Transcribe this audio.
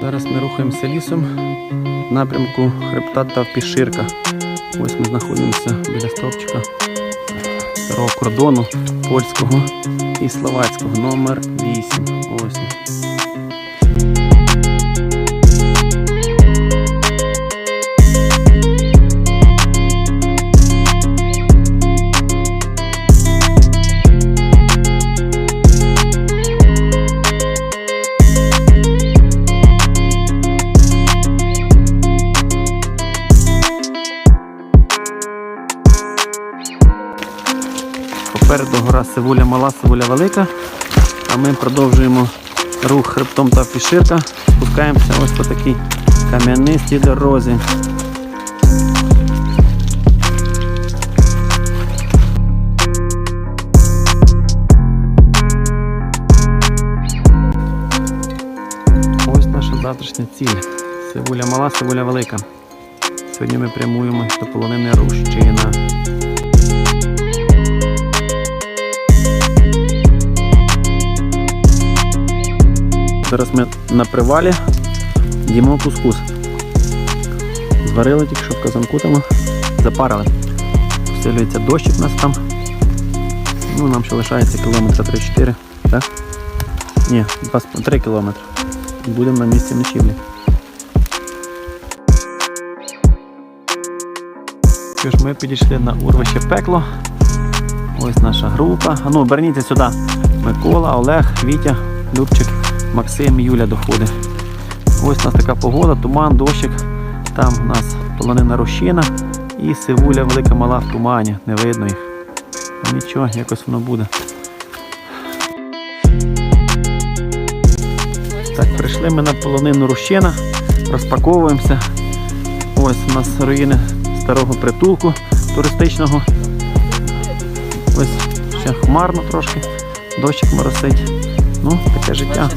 Зараз ми рухаємося лісом в напрямку хребта та піширка. Ось ми знаходимося біля стовпчика старого кордону польського і словацького номер 8. Ось. Попереду гора Сивуля Мала, Сивуля Велика. А ми продовжуємо рух хребтом та піширка. Спускаємося ось по такій кам'янистій дорозі. Ось наша завтрашня ціль. Сивуля Мала, Сивуля Велика. Сьогодні ми прямуємо до полонини Рущина. Зараз ми на привалі їмо кускус. Зварили тільки що в казанку там, запарили. Всилюється дощик у нас там. Ну, нам ще лишається кілометра 3-4, так? Ні, 3 кілометри. Будемо на місці ночівлі. Що ж, ми підійшли на урвище пекло. Ось наша група. А ну, верніться сюди. Микола, Олег, Вітя, Любчик, Максим, Юля доходить. Ось у нас така погода, туман, дощик. Там у нас полонина рощина і сивуля велика мала в тумані. Не видно їх. Ну, Нічого, якось воно буде. Так, прийшли ми на полонину рощина, розпаковуємося. Ось у нас руїни старого притулку туристичного. Ось ще хмарно трошки, дощик моросить. Ну, таке життя.